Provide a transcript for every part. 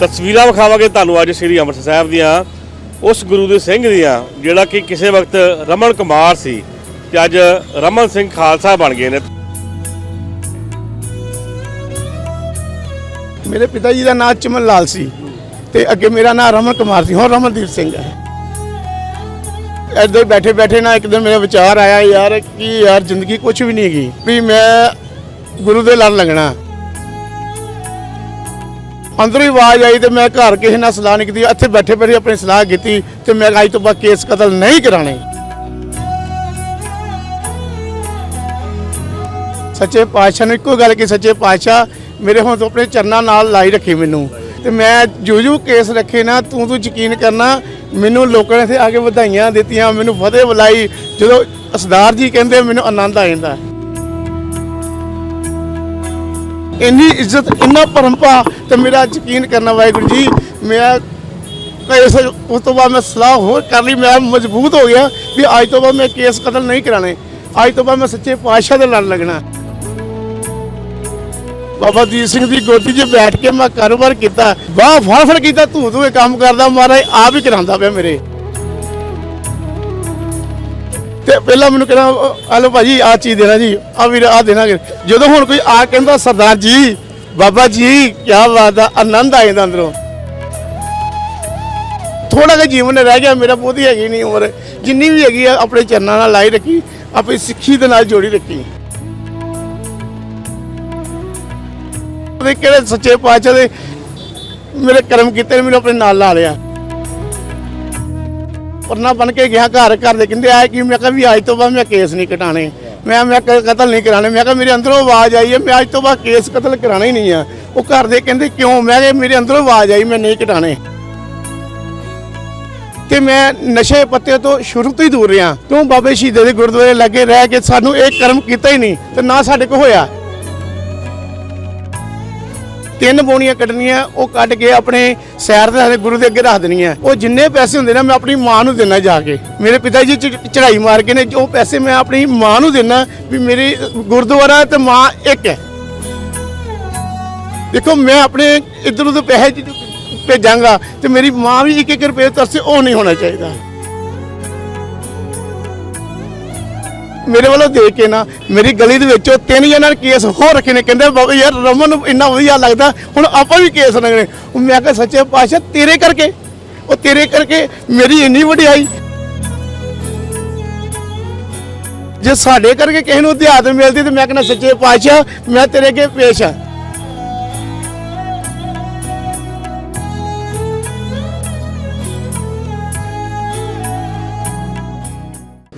ਤਸਵੀਰਾਂ ਵਿਖਾਵਾਂਗੇ ਤੁਹਾਨੂੰ ਅੱਜ ਸ੍ਰੀ ਅੰਮ੍ਰਿਤਸਰ ਸਾਹਿਬ ਦੀਆਂ, ਉਸ ਗੁਰੂ ਦੇ ਸਿੰਘ ਦੀਆਂ, ਜਿਹੜਾ ਕਿ ਕਿਸੇ ਵਕਤ ਰਮਨ ਕੁਮਾਰ ਸੀ ਤੇ ਅੱਜ ਰਮਨ ਸਿੰਘ ਖਾਲਸਾ ਬਣ ਗਏ ਨੇ। ਮੇਰੇ ਪਿਤਾ ਜੀ ਦਾ ਨਾਮ ਚਮਨ ਲਾਲ ਸੀ ਤੇ ਅੱਗੇ ਮੇਰਾ ਨਾਮ ਰਮਨ ਕੁਮਾਰ ਸੀ, ਹੁਣ ਰਮਨਦੀਪ ਸਿੰਘ ਹੈ। ਏਦਾਂ ਬੈਠੇ ਬੈਠੇ ਨਾ ਇੱਕ ਦਿਨ ਮੇਰਾ ਵਿਚਾਰ ਆਇਆ, ਯਾਰ, ਕਿ ਯਾਰ, ਜ਼ਿੰਦਗੀ ਕੁਝ ਵੀ ਨਹੀਂ ਹੈਗੀ, ਵੀ ਮੈਂ ਗੁਰੂ ਦੇ ਲੜ ਲੱਗਣਾ। ਅੰਦਰੋਂ ਹੀ ਆਵਾਜ਼ ਆਈ ਤੇ ਮੈਂ ਘਰ ਕਿਸੇ ਨਾਲ ਸਲਾਹ ਨਹੀਂ ਕੀਤੀ। ਇੱਥੇ ਬੈਠੇ ਬੈਠੇ ਆਪਣੀ ਸਲਾਹ ਕੀਤੀ ਤੇ ਮੈਂ ਅੱਜ ਤੋਂ ਬਾਅਦ ਕੇਸ ਕਤਲ ਨਹੀਂ ਕਰਾਣੇ ਸੱਚੇ ਪਾਤਸ਼ਾਹ ਨੂੰ ਇੱਕੋ ਗੱਲ ਕਿ ਸੱਚੇ ਪਾਤਸ਼ਾਹ, ਮੇਰੇ ਹੁਣ ਤੋਂ ਆਪਣੇ ਚਰਨਾਂ ਨਾਲ ਲਾਈ ਰੱਖੀ ਮੈਨੂੰ। ਤੇ ਮੈਂ ਜੋ ਜੋ ਕੇਸ ਰੱਖੇ ਨਾ, ਤੂੰ ਤੂੰ ਯਕੀਨ ਕਰਨਾ, ਮੈਨੂੰ ਲੋਕਾਂ ਨੇ ਇੱਥੇ ਆ ਕੇ ਵਧਾਈਆਂ ਦਿੱਤੀਆਂ, ਮੈਨੂੰ ਫਤਿਹ ਬੁਲਾਈ। ਜਦੋਂ ਅਸਦਾਰ ਜੀ ਕਹਿੰਦੇ, ਮੈਨੂੰ ਆਨੰਦ ਆ ਜਾਂਦਾ। ਇੰਨੀ ਇੱਜ਼ਤ, ਇੰਨਾ ਪਰੰਪਾ ਤੇ ਮੇਰਾ ਯਕੀਨ ਕਰਨਾ ਵਾਹਿਗੁਰੂ ਜੀ, ਮੈਂ ਇਸ ਉਸ ਤੋਂ ਬਾਅਦ ਮੈਂ ਸਲਾਹ ਹੋਰ ਕਰ ਲਈ, ਮੈਂ ਮਜ਼ਬੂਤ ਹੋ ਗਿਆ ਵੀ ਅੱਜ ਤੋਂ ਬਾਅਦ ਮੈਂ ਕੇਸ ਕਤਲ ਨਹੀਂ ਕਰਾਣੇ। ਅੱਜ ਤੋਂ ਬਾਅਦ ਮੈਂ ਸੱਚੇ ਪਾਤਸ਼ਾਹ ਦੇ ਨਾਲ ਲੱਗਣਾ। ਬਾਬਾ ਦੀਪ ਸਿੰਘ ਦੀ ਗੋਦੀ 'ਚ ਬੈਠ ਕੇ ਮੈਂ ਕਾਰੋਬਾਰ ਕੀਤਾ, ਵਾਹ ਫੜ ਫੜ ਕੀਤਾ ਧੂ ਧੂ ਕੰਮ ਕਰਦਾ, ਮਹਾਰਾਜ ਆਪ ਹੀ ਕਰਾਉਂਦਾ ਪਿਆ ਮੇਰੇ। ਤੇ ਪਹਿਲਾਂ ਮੈਨੂੰ ਕਹਿੰਦਾ ਹਲੋ ਭਾਜੀ ਆ ਚੀਜ਼ ਦੇਣਾ ਜੀ ਆ ਵੀਰ ਆ ਦੇਣਾ ਜਦੋਂ ਹੁਣ ਕੋਈ ਆ ਕਹਿੰਦਾ, ਸਰਦਾਰ ਜੀ, ਬਾਬਾ ਜੀ ਕੀ ਬਾਤ ਆ, ਆਨੰਦ ਆ ਜਾਂਦਾ ਅੰਦਰੋਂ। ਥੋੜਾ ਜਿਹਾ ਜੀਵਨ ਰਹਿ ਗਿਆ, ਮੇਰਾ ਬਹੁਤੀ ਹੈਗੀ ਨਹੀਂ ਉਮਰ। ਜਿੰਨੀ ਵੀ ਹੈਗੀ ਆ, ਆਪਣੇ ਚਰਨਾਂ ਨਾਲ ਲਾਈ ਰੱਖੀ, ਆਪਣੀ ਸਿੱਖੀ ਦੇ ਨਾਲ ਜੋੜੀ ਰੱਖੀ। ਕਿਹੜੇ ਸੱਚੇ ਪਾਤਸ਼ਾਹ ਦੇ ਮੇਰੇ ਕਰਮ ਕੀਤੇ ਨੇ, ਮੈਨੂੰ ਆਪਣੇ ਨਾਲ ਲਾ ਲਿਆ। ਪਰਨਾ ਬਣ ਕੇ ਗਿਆ ਘਰ ਘਰ ਦੇ ਕਹਿੰਦੇ, ਆਏ ਕਿ? ਮੈਂ ਕਿਹਾ ਵੀ ਅੱਜ ਤੋਂ ਬਾਅਦ ਮੈਂ ਕੇਸ ਨਹੀਂ ਕਟਾਣੇ। ਮੈਂ ਮੈਂ ਕਤਲ ਨਹੀਂ ਕਰਾਣੇ। ਮੈਂ ਕਿਹਾ ਮੇਰੇ ਅੰਦਰੋਂ ਆਵਾਜ਼ ਆਈ ਹੈ, ਮੈਂ ਅੱਜ ਤੋਂ ਬਾਅਦ ਕੇਸ ਕਤਲ ਕਰਾਣਾ ਹੀ ਨਹੀਂ ਆ। ਉਹ ਘਰ ਦੇ ਕਹਿੰਦੇ, ਕਿਉਂ? ਮੈਂ ਕਿਹਾ, ਮੇਰੇ ਅੰਦਰੋਂ ਆਵਾਜ਼ ਆਈ, ਮੈਂ ਨਹੀਂ ਕਟਾਣੇ। ਤੇ ਮੈਂ ਨਸ਼ੇ ਪੱਤੇ ਤੋਂ ਸ਼ੁਰੂ ਤੋਂ ਹੀ ਦੂਰ ਰਿਹਾ। ਕਿਉਂ ਬਾਬੇ ਸ਼ਹੀਦੇ ਦੇ ਗੁਰਦੁਆਰੇ ਲੱਗੇ ਰਹਿ ਕੇ ਸਾਨੂੰ ਇਹ ਕਰਮ ਕੀਤਾ ਹੀ ਨਹੀਂ ਤੇ ਨਾ ਸਾਡੇ ਕੋ ਹੋਇਆ। ਤਿੰਨ ਬੋਣੀਆਂ ਕੱਢਣੀਆਂ, ਉਹ ਕੱਢ ਕੇ ਆਪਣੇ ਸੈਰ ਦੇ ਗੁਰੂ ਦੇ ਅੱਗੇ ਰੱਖ ਦੇਣੀਆਂ। ਉਹ ਜਿੰਨੇ ਪੈਸੇ ਹੁੰਦੇ ਨੇ, ਮੈਂ ਆਪਣੀ ਮਾਂ ਨੂੰ ਦੇਣਾ ਜਾ ਕੇ। ਮੇਰੇ ਪਿਤਾ ਜੀ ਚ- ਚੜ੍ਹਾਈ ਮਾਰ ਕੇ ਨੇ, ਜੋ ਪੈਸੇ ਮੈਂ ਆਪਣੀ ਮਾਂ ਨੂੰ ਦੇਣਾ ਵੀ ਮੇਰੀ ਗੁਰਦੁਆਰਾ ਤੇ ਮਾਂ ਇੱਕ ਹੈ। ਦੇਖੋ, ਮੈਂ ਆਪਣੇ ਇਧਰ ਉਧਰ ਪੈਸੇ ਭੇਜਾਂਗਾ ਤੇ ਮੇਰੀ ਮਾਂ ਵੀ ਇੱਕ ਇੱਕ ਰੁਪਏ ਤਰਸੇ ਉਹ ਨਹੀਂ ਹੋਣਾ ਚਾਹੀਦਾ। ਮੇਰੇ ਵੱਲੋਂ ਦੇਖ ਕੇ ਨਾ, ਮੇਰੀ ਗਲੀ ਦੇ ਵਿੱਚੋਂ ਤਿੰਨ ਜਣਾਂ ਨੇ ਕੇਸ ਹੋਰ ਰੱਖੇ ਨੇ। ਕਹਿੰਦੇ ਬਾਬਾ ਯਾਰ ਰਮਨ ਨੂੰ ਇੰਨਾ ਵਧੀਆ ਲੱਗਦਾ, ਹੁਣ ਆਪਾਂ ਵੀ ਕੇਸ ਰੰਗਣੇ ਮੈਂ ਕਿਹਾ, ਸੱਚੇ ਪਾਤਸ਼ਾਹ, ਤੇਰੇ ਕਰਕੇ। ਉਹ ਤੇਰੇ ਕਰਕੇ ਮੇਰੀ ਇੰਨੀ ਵਡਿਆਈ। ਜੇ ਸਾਡੇ ਕਰਕੇ ਕਿਸੇ ਨੂੰ ਦਿਹਾਤ ਮਿਲਦੀ, ਤੇ ਮੈਂ ਕਹਿੰਦਾ, ਸੱਚੇ ਪਾਤਸ਼ਾਹ, ਮੈਂ ਤੇਰੇ ਅੱਗੇ ਪੇਸ਼ ਆ।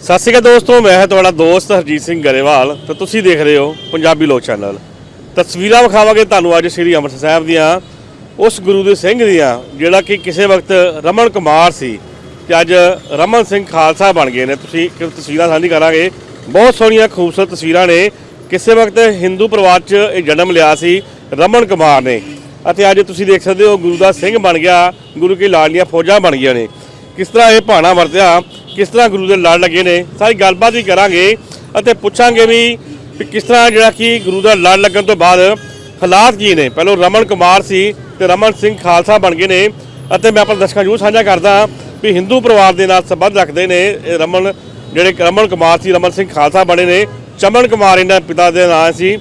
ਸਤਿ ਸ਼੍ਰੀ ਅਕਾਲ ਦੋਸਤੋ, ਮੈਂ ਹਾਂ ਤੁਹਾਡਾ ਦੋਸਤ ਹਰਜੀਤ ਸਿੰਘ ਗਰੇਵਾਲ ਤੇ ਤੁਸੀਂ ਦੇਖ ਰਹੇ ਹੋ ਪੰਜਾਬੀ ਲੋਕ ਚੈਨਲ। ਤਸਵੀਰਾਂ ਵਿਖਾਵਾਂਗੇ ਤੁਹਾਨੂੰ ਅੱਜ ਸ੍ਰੀ ਅੰਮ੍ਰਿਤਸਰ ਸਾਹਿਬ ਦੀਆਂ, ਉਸ ਗੁਰੂ ਦੇ ਸਿੰਘ ਦੀਆਂ, ਜਿਹੜਾ ਕਿ ਕਿਸੇ ਵਕਤ ਰਮਨ ਕੁਮਾਰ ਸੀ ਤੇ ਅੱਜ ਰਮਨ ਸਿੰਘ ਖਾਲਸਾ ਬਣ ਗਏ ਨੇ। ਤੁਸੀਂ ਇੱਕ ਤਸਵੀਰਾਂ ਸਾਂਝੀ ਕਰਾਂਗੇ। ਬਹੁਤ ਸੋਹਣੀਆਂ, ਖੂਬਸੂਰਤ ਤਸਵੀਰਾਂ ਨੇ। ਕਿਸੇ ਵਕਤ ਹਿੰਦੂ ਪਰਿਵਾਰ 'ਚ ਇਹ ਜਨਮ ਲਿਆ ਸੀ ਰਮਨ ਕੁਮਾਰ ਨੇ। ਅਤੇ ਅੱਜ ਤੁਸੀਂ ਦੇਖ ਸਕਦੇ ਹੋ ਗੁਰੂ ਦਾ ਸਿੰਘ ਬਣ ਗਿਆ, ਗੁਰੂ ਕੀ ਲਾਡਲੀਆਂ ਫੌਜਾਂ ਬਣ ਗਈਆਂ ਨੇ। ਕਿਸ ਤਰ੍ਹਾਂ ਇਹ ਭਾਣਾ ਵਰਤਿਆ, ਕਿਸ ਤਰ੍ਹਾਂ ਗੁਰੂ ਦੇ ਲੜ ਲੱਗੇ ਨੇ, ਸਾਰੀ ਗੱਲਬਾਤ ਵੀ ਕਰਾਂਗੇ ਅਤੇ ਪੁੱਛਾਂਗੇ ਵੀ ਕਿਸ ਤਰ੍ਹਾਂ ਜਿਹੜਾ ਕਿ ਗੁਰੂ ਦਾ ਲੜ ਲੱਗਣ ਤੋਂ ਬਾਅਦ ਹਾਲਾਤ ਕੀ ਨੇ। ਪਹਿਲਾਂ ਰਮਨ ਕੁਮਾਰ ਸੀ ਤੇ ਰਮਨ ਸਿੰਘ ਖਾਲਸਾ ਬਣ ਗਏ ਨੇ ਅਤੇ ਮੈਂ ਆਪਣੇ ਦਰਸ਼ਕਾਂ ਨੂੰ ਸਾਂਝਾ ਕਰਦਾ ਵੀ ਹਿੰਦੂ ਪਰਿਵਾਰ ਦੇ ਨਾਲ ਸੰਬੰਧ ਰੱਖਦੇ ਨੇ, ਇਹ ਰਮਨ ਜਿਹੜੇ ਰਮਨ ਕੁਮਾਰ ਸੀ, ਰਮਨ ਸਿੰਘ ਖਾਲਸਾ ਬਣੇ ਨੇ, ਚਮਨ ਕੁਮਾਰ ਇਹਨਾਂ ਪਿਤਾ ਦੇ ਨਾਂ ਸੀ।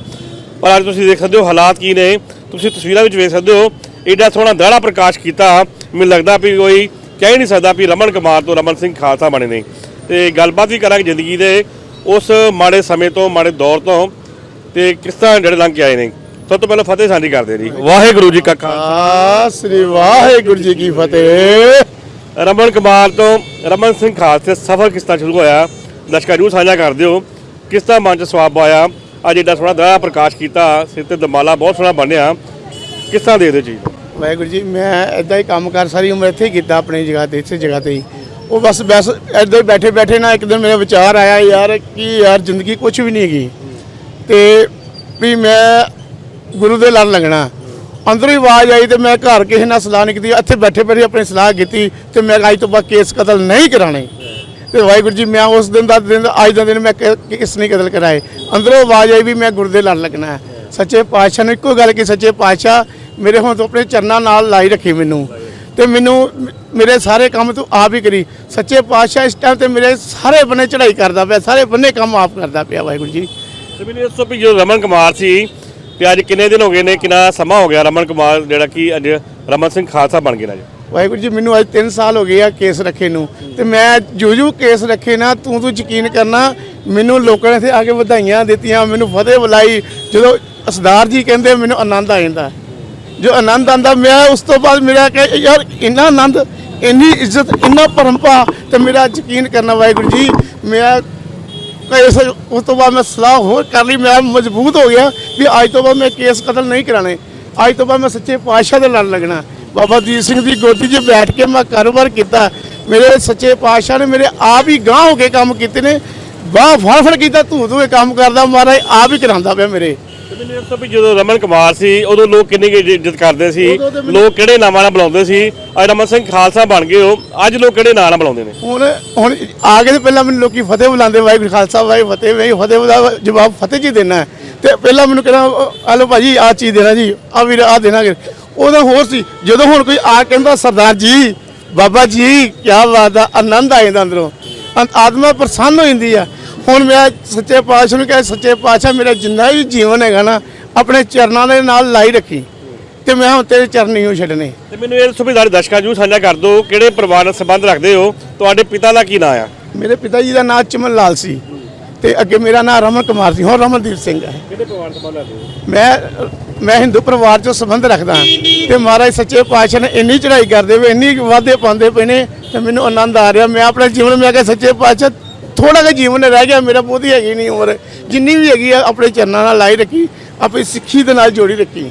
ਪਰ ਅੱਜ ਤੁਸੀਂ ਦੇਖ ਸਕਦੇ ਹੋ ਹਾਲਾਤ ਕੀ ਨੇ, ਤੁਸੀਂ ਤਸਵੀਰਾਂ ਵਿੱਚ ਵੇਖ ਸਕਦੇ ਹੋ, ਏਡਾ ਸੋਹਣਾ ਦਾੜਾ ਪ੍ਰਕਾਸ਼ ਕੀਤਾ, ਮੈਨੂੰ ਲੱਗਦਾ ਵੀ ਕੋਈ ਕਹਿ ਨਹੀਂ ਸਕਦਾ ਵੀ ਰਮਨ ਕੁਮਾਰ ਤੋਂ ਰਮਨ ਸਿੰਘ ਖਾਲਸਾ ਬਣੇ ਨੇ। ਤੇ ਗੱਲਬਾਤ ਵੀ ਕਰਾਂਗੇ ਜ਼ਿੰਦਗੀ ਦੇ ਉਸ ਮਾੜੇ ਸਮੇਂ ਤੋਂ ਮਾੜੇ ਦੌਰ ਤੋਂ ਤੇ ਕਿਸ ਤਰ੍ਹਾਂ ਜਿਹੜੇ ਲੰਘ ਕੇ ਆਏ ਨੇ। ਸਭ ਤੋਂ ਪਹਿਲਾਂ ਫਤਿਹ ਸਾਂਝੀ ਕਰਦੇ ਜੀ। ਵਾਹਿਗੁਰੂ ਜੀ ਕਾ ਖਾਲਸਾ। ਸ੍ਰੀ ਵਾਹਿਗੁਰੂ ਜੀ ਕੀ ਫਤਿਹ। ਰਮਨ ਕੁਮਾਰ ਤੋਂ ਰਮਨ ਸਿੰਘ ਖਾਲਸੇ ਸਫ਼ਰ ਕਿਸ ਤਰ੍ਹਾਂ ਸ਼ੁਰੂ ਹੋਇਆ? ਦਰਸ਼ਕਾਂ ਨੂੰ ਸਾਂਝਾ ਕਰ ਦਿਓ। ਕਿਸ ਤਰ੍ਹਾਂ ਮਨ ਚ ਸਵਾਬ ਆਇਆ? ਅੱਜ ਏਡਾ ਸੋਹਣਾ ਦਇਆ ਪ੍ਰਕਾਸ਼ ਕੀਤਾ। ਸਿਰ ਤੇ ਦਮਾਲਾ ਬਹੁਤ ਸੋਹਣਾ ਬਣਿਆ ਕਿਸ ਤਰ੍ਹਾਂ ਦੇ ਦਿਓ ਨੂੰ? ਵਾਹਿਗੁਰੂ ਜੀ, ਮੈਂ ਇਦਾਂ ਹੀ ਕੰਮ ਕਰ ਸਾਰੀ ਉਮਰ ਇੱਥੇ ਹੀ ਕੀਤਾ ਆਪਣੀ ਜਗ੍ਹਾ ਤੇ ਇਸੇ ਜਗ੍ਹਾ ਤੇ ਹੀ। ਉਹ ਬਸ ਬਸ ਇਦਾਂ ਹੀ ਬੈਠੇ ਬੈਠੇ ਨਾ ਇੱਕ ਦਿਨ ਮੇਰਾ ਵਿਚਾਰ ਆਇਆ ਯਾਰ ਕਿ ਯਾਰ ਜ਼ਿੰਦਗੀ ਕੁਝ ਵੀ ਨਹੀਂ ਹੈਗੀ। ਤੇ ਵੀ ਮੈਂ ਗੁਰੂ ਦੇ ਲੜ ਲੱਗਣਾ ਅੰਦਰੋਂ ਹੀ ਆਵਾਜ਼ ਆਈ ਤੇ ਮੈਂ ਘਰ ਕਿਸੇ ਨਾਲ ਸਲਾਹ ਨਹੀਂ ਕੀਤੀ। ਇੱਥੇ ਬੈਠੇ ਬੈਠੇ ਆਪਣੀ ਸਲਾਹ ਕੀਤੀ ਤੇ ਮੈਂ ਅੱਜ ਤੋਂ ਬਾਅਦ ਕੇਸ ਕਤਲ ਨਹੀਂ ਕਰਾਣੇ। ਤੇ ਵਾਹਿਗੁਰੂ ਜੀ, ਮੈਂ ਉਸ ਦਿਨ ਦਾ ਦਿਨ, ਅੱਜ ਦਾ ਦਿਨ ਮੈਂ ਕਿਸ ਨਹੀਂ ਕਤਲ ਕਰਾਏ। ਅੰਦਰੋਂ ਆਵਾਜ਼ ਆਈ ਵੀ ਮੈਂ ਗੁਰੂ ਦੇ ਲੜ ਲੱਗਣਾ ਸੱਚੇ ਪਾਤਸ਼ਾਹ ਨੂੰ ਇੱਕੋ ਗੱਲ ਕਿ ਸੱਚੇ ਪਾਤਸ਼ਾਹ ਮੇਰੇ ਹੁਣ ਤੋਂ ਆਪਣੇ ਚਰਨਾਂ ਨਾਲ ਲਾਈ ਰੱਖੀ ਮੈਨੂੰ। ਤੇ ਮੈਨੂੰ ਮੇਰੇ ਸਾਰੇ ਕੰਮ ਤੂੰ ਆਪ ਹੀ ਕਰੀ। ਸੱਚੇ ਪਾਤਸ਼ਾਹ ਇਸ ਟਾਈਮ ਤੇ ਮੇਰੇ ਸਾਰੇ ਬੰਨੇ ਚੜ੍ਹਾਈ ਕਰਦਾ ਪਿਆ ਸਾਰੇ ਬੰਨੇ ਕੰਮ ਆਪ ਕਰਦਾ ਪਿਆ ਵਾਹਿਗੁਰੂ ਜੀ। ਤੇ ਮੈਨੂੰ ਇਸ ਤੋਂ ਵੀ ਜਦੋਂ ਰਮਨ ਕੁਮਾਰ ਸੀ ਤੇ ਅੱਜ ਕਿੰਨੇ ਦਿਨ ਹੋ ਗਏ ਨੇ ਕਿੰਨਾ ਸਮਾਂ ਹੋ ਗਿਆ ਰਮਨ ਕੁਮਾਰ ਜਿਹੜਾ ਕਿ ਅੱਜ ਰਮਨ ਸਿੰਘ ਖਾਲਸਾ ਬਣ ਗਏ ਨੇ ਅੱਜ? ਵਾਹਿਗੁਰੂ ਜੀ ਮੈਨੂੰ ਅੱਜ 3 ਸਾਲ ਹੋ ਗਏ ਆ ਕੇਸ ਰੱਖੇ ਨੂੰ। ਤੇ ਮੈਂ ਜੋ ਜੋ ਕੇਸ ਰੱਖੇ ਨਾ ਤੂੰ ਤੂੰ ਯਕੀਨ ਕਰਨਾ ਮੈਨੂੰ ਲੋਕਾਂ ਨੇ ਇੱਥੇ ਆ ਕੇ ਵਧਾਈਆਂ ਦਿੱਤੀਆਂ ਮੈਨੂੰ ਫਤਿਹ ਬੁਲਾਈ। ਜਦੋਂ ਅਸਦਾਰ ਜੀ ਕਹਿੰਦੇ ਮੈਨੂੰ ਆਨੰਦ ਆ ਜਾਂਦਾ। ਜੋ ਆਨੰਦ ਆਂਦਾ ਮੈਂ ਉਸ ਤੋਂ ਬਾਅਦ ਮੇਰਾ ਕਿ ਯਾਰ, ਇੰਨਾ ਆਨੰਦ, ਇੰਨੀ ਇੱਜ਼ਤ, ਇੰਨਾ ਪਰੰਪਾ ਤੇ ਮੇਰਾ ਯਕੀਨ ਕਰਨਾ ਵਾਹਿਗੁਰੂ ਜੀ, ਮੈਂ ਕੇਸ ਉਸ ਤੋਂ ਬਾਅਦ ਮੈਂ ਸਲਾਹ ਹੋਰ ਕਰ ਲਈ, ਮੈਂ ਮਜ਼ਬੂਤ ਹੋ ਗਿਆ ਵੀ ਅੱਜ ਤੋਂ ਬਾਅਦ ਮੈਂ ਕੇਸ ਕਤਲ ਨਹੀਂ ਕਰਾਣੇ। ਅੱਜ ਤੋਂ ਬਾਅਦ ਮੈਂ ਸੱਚੇ ਪਾਤਸ਼ਾਹ ਦੇ ਲੜ ਲੱਗਣਾ। ਬਾਬਾ ਦੀਪ ਸਿੰਘ ਦੀ ਗੋਦੀ 'ਚ ਬੈਠ ਕੇ ਮੈਂ ਕਾਰੋਬਾਰ ਕੀਤਾ। ਮੇਰੇ ਸੱਚੇ ਪਾਤਸ਼ਾਹ ਨੇ ਮੇਰੇ ਆਪ ਹੀ ਗਾਂਹ ਹੋ ਕੇ ਕੰਮ ਕੀਤੇ ਨੇ। ਬਾਹ ਫੜ ਫੜ ਕੀਤਾ ਧੂ ਧੂ ਕੰਮ ਕਰਦਾ, ਮਹਾਰਾਜ ਆਪ ਹੀ ਕਰਾਉਂਦਾ ਪਿਆ ਮੇਰੇ। ਮੈਨੂੰ ਇਸ ਤੋਂ ਵੀ ਜਦੋਂ ਰਮਨ ਕੁਮਾਰ ਸੀ ਉਦੋਂ ਲੋਕ ਕਿੰਨੀ ਕੁ ਇੱਜ਼ਤ- ਕਰਦੇ ਸੀ? ਲੋਕ ਕਿਹੜੇ ਨਾਮਾਂ ਨਾਲ ਬੁਲਾਉਂਦੇ ਸੀ? ਅੱਜ ਰਮਨ ਸਿੰਘ ਖਾਲਸਾ ਬਣ ਗਏ ਹੋ ਅੱਜ ਲੋਕ ਕਿਹੜੇ ਨਾਂ ਨਾਲ ਬੁਲਾਉਂਦੇ ਨੇ? ਹੁਣ ਹੁਣ ਆ ਕੇ ਤੇ ਪਹਿਲਾਂ ਮੈਨੂੰ ਲੋਕੀ ਫਤਿਹ ਬੁਲਾਉਂਦੇ ਵਾਹਿਗੁਰੂ ਖਾਲਸਾ ਵਾਹਿਗੁਰੂ ਫਤਿਹ ਵਾਹਿ ਫਤਿਹ ਦਾ ਜਵਾਬ ਫਤਿਹ ਜੀ ਦੇਣਾ ਹੈ। ਤੇ ਪਹਿਲਾਂ ਮੈਨੂੰ ਕਹਿੰਦਾ ਹਲੋ ਭਾਜੀ ਆ ਚੀਜ਼ ਦੇਣਾ ਜੀ ਆ ਵੀਰ ਆ ਦੇਣਾ ਉਹਦਾ ਹੋਰ ਸੀ ਜਦੋਂ ਹੁਣ ਕੋਈ ਆ ਕਹਿੰਦਾ ਸਰਦਾਰ ਜੀ ਬਾਬਾ ਜੀ ਕੀ ਬਾਤ ਆ ਆਨੰਦ ਆ ਜਾਂਦਾ ਅੰਦਰੋਂ। ਅੰ- ਆਤਮਾ ਪ੍ਰਸੰਨ ਹੋ ਜਾਂਦੀ ਆ। ਹੁਣ ਮੈਂ ਸੱਚੇ ਪਾਤਸ਼ਾਹ ਨੂੰ ਕਿਹਾ ਸੱਚੇ ਪਾਤਸ਼ਾਹ ਮੇਰਾ ਜਿੰਨਾ ਵੀ ਜੀਵਨ ਹੈਗਾ ਨਾ ਆਪਣੇ ਚਰਨਾਂ ਦੇ ਨਾਲ ਲਾਈ ਰੱਖੀ। ਤੇ ਮੈਂ ਹੁਣ ਤੇਰੇ ਚਰਨ ਨਹੀਂ ਹੋ ਛੱਡਣੇ। ਤੇ ਮੈਨੂੰ ਇਹ ਸਾਡੇ ਦਰਸ਼ਕਾਂ ਨੂੰ ਸਾਂਝਾ ਕਰ ਦਿਓ ਕਿਹੜੇ ਪਰਿਵਾਰ ਨਾਲ ਸੰਬੰਧ ਰੱਖਦੇ ਹੋ? ਤੁਹਾਡੇ ਪਿਤਾ ਦਾ ਕੀ ਨਾਂ ਆ? ਮੇਰੇ ਪਿਤਾ ਜੀ ਦਾ ਨਾਮ ਚਮਨ ਲਾਲ ਸੀ। ਤੇ ਅੱਗੇ ਮੇਰਾ ਨਾਮ ਰਮਨ ਕੁਮਾਰ ਸੀ ਹੁਣ ਰਮਨਦੀਪ ਸਿੰਘ ਹੈ ਕਿਹੜੇ ਪਰਿਵਾਰ ਸੰਬੰਧ ਰੱਖਦੇ ਹੋ? ਮੈਂ ਮੈਂ ਹਿੰਦੂ ਪਰਿਵਾਰ ਚੋਂ ਸੰਬੰਧ ਰੱਖਦਾ ਤੇ ਮਹਾਰਾਜ ਸੱਚੇ ਪਾਤਸ਼ਾਹ ਨੇ ਇੰਨੀ ਚੜ੍ਹਾਈ ਕਰਦੇ ਵੇ ਇੰਨੀ ਵਾਧੇ ਪਾਉਂਦੇ ਪਏ ਨੇ ਤੇ ਮੈਨੂੰ ਆਨੰਦ ਆ ਰਿਹਾ। ਮੈਂ ਆਪਣੇ ਜੀਵਨ ਮੈਂ ਕਿਹਾ ਸੱਚੇ ਪਾਤਸ਼ਾਹ ਥੋੜਾ ਜਿਹਾ ਜੀਵਨ ਰਹਿ ਗਿਆ, ਮੇਰਾ ਬਹੁਤੀ ਹੈਗੀ ਨਹੀਂ ਉਮਰ। ਜਿੰਨੀ ਵੀ ਹੈਗੀ ਆ, ਆਪਣੇ ਚਰਨਾਂ ਨਾਲ ਲਾਈ ਰੱਖੀ, ਆਪਣੀ ਸਿੱਖੀ ਦੇ ਨਾਲ ਜੋੜੀ ਰੱਖੀ।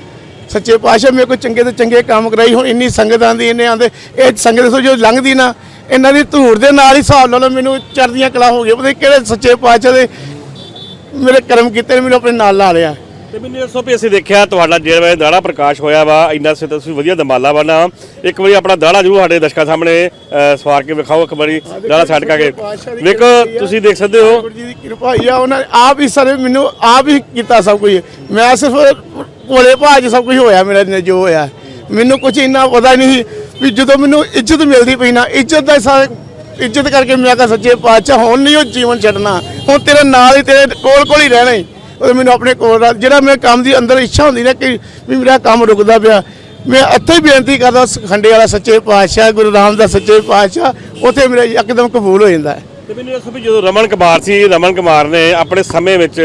ਸੱਚੇ ਪਾਤਸ਼ਾਹ, ਮੇਰੇ ਕੋਲ ਚੰਗੇ ਤੋਂ ਚੰਗੇ ਕੰਮ ਕਰਾਈ, ਹੁਣ ਇੰਨੀ ਸੰਗਤ ਆਂਦੀ ਇੰਨੇ ਆਂਦੇ ਇਹ ਸੰਗਤ ਦੇਖੋ ਜੋ ਲੰਘਦੀ ਨਾ, ਇਹਨਾਂ ਦੀ ਧੂੜ ਦੇ ਨਾਲ ਹੀ ਹਿਸਾਬ ਲਾ ਲਓ, ਮੈਨੂੰ ਚੜ੍ਹਦੀਆਂ ਕਲਾ ਹੋ ਗਈਆਂ। ਪਤਾ ਕਿਹੜੇ ਸੱਚੇ ਪਾਤਸ਼ਾਹ ਦੇ ਮੇਰੇ ਕਰਮ ਕੀਤੇ ਨੇ, ਮੈਨੂੰ ਆਪਣੇ ਨਾਲ ਲਾ ਲਿਆ। ਤੇ ਮੈਨੂੰ ਤੋਂ ਵੀ ਅਸੀਂ ਦੇਖਿਆ ਤੁਹਾਡਾ ਜਿਹੜਾ ਦਾੜਾ ਪ੍ਰਕਾਸ਼ ਹੋਇਆ ਵਾ ਇੰਨਾ ਸੇ ਤੁਸੀਂ ਵਧੀਆ ਦਮਾਲਾ ਬਣਾ ਇੱਕ ਵਾਰੀ ਆਪਣਾ ਦਾੜਾ ਜਰੂਰ ਸਾਡੇ ਦਰਸ਼ਕਾਂ ਸਾਹਮਣੇ ਸਵਾਰ ਕੇ ਵਿਖਾਓ ਇੱਕ ਵਾਰੀ ਦਾੜਾ ਛੱਡ ਕੇ ਵੇਖੋ ਤੁਸੀਂ ਦੇਖ ਸਕਦੇ ਹੋ। ਵਾਹਿਗੁਰੂ ਜੀ ਦੀ ਕਿਰਪਾ ਹੀ ਆ ਉਹਨਾਂ ਨੇ ਆਪ ਹੀ ਸਾਰੇ ਮੈਨੂੰ ਆਪ ਹੀ ਕੀਤਾ ਸਭ ਕੁਝ। ਮੈਂ ਸਿਰਫ ਕੋਲੇ ਭਾਜ ਸਭ ਕੁਝ ਹੋਇਆ ਮੇਰੇ ਨਾਲ ਜੋ ਹੋਇਆ। ਮੈਨੂੰ ਕੁਝ ਇੰਨਾ ਪਤਾ ਨਹੀਂ ਵੀ ਜਦੋਂ ਮੈਨੂੰ ਇੱਜ਼ਤ ਮਿਲਦੀ ਪਈ ਨਾ ਇੱਜ਼ਤ ਦਾ ਸਾਰਾ ਇੱਜ਼ਤ ਕਰਕੇ ਮੈਂ ਕਹਾ ਸੱਚੇ ਪਾਤਸ਼ਾਹ ਹੁਣ ਨਹੀਂ ਉਹ ਜੀਵਨ ਛੱਡਣਾ। ਹੁਣ ਤੇਰੇ ਨਾਲ ਹੀ ਤੇਰੇ ਕੋਲ ਕੋਲ ਹੀ ਰਹਿਣਾ ਹੀ। ਉਹ ਮੈਨੂੰ ਆਪਣੇ ਕੋਲ ਰੱਖ ਜਿਹੜਾ ਮੇਰੇ ਕੰਮ ਦੀ ਅੰਦਰ ਇੱਛਾ ਹੁੰਦੀ ਨਾ ਕਿ ਵੀ ਮੇਰਾ ਕੰਮ ਰੁਕਦਾ ਪਿਆ ਮੈਂ ਇੱਥੇ ਹੀ ਬੇਨਤੀ ਕਰਦਾ ਖੰਡੇ ਵਾਲਾ ਸੱਚੇ ਪਾਤਸ਼ਾਹ ਗੁਰੂ ਰਾਮਦਾਸ ਸੱਚੇ ਪਾਤਸ਼ਾਹ ਉੱਥੇ ਮੇਰਾ ਇੱਕਦਮ ਕਬੂਲ ਹੋ ਜਾਂਦਾ ਹੈ। ਤੇ ਮੈਨੂੰ ਤੋਂ ਵੀ ਜਦੋਂ ਰਮਨ ਕੁਮਾਰ ਸੀ ਰਮਨ ਕੁਮਾਰ ਨੇ ਆਪਣੇ ਸਮੇਂ ਵਿੱਚ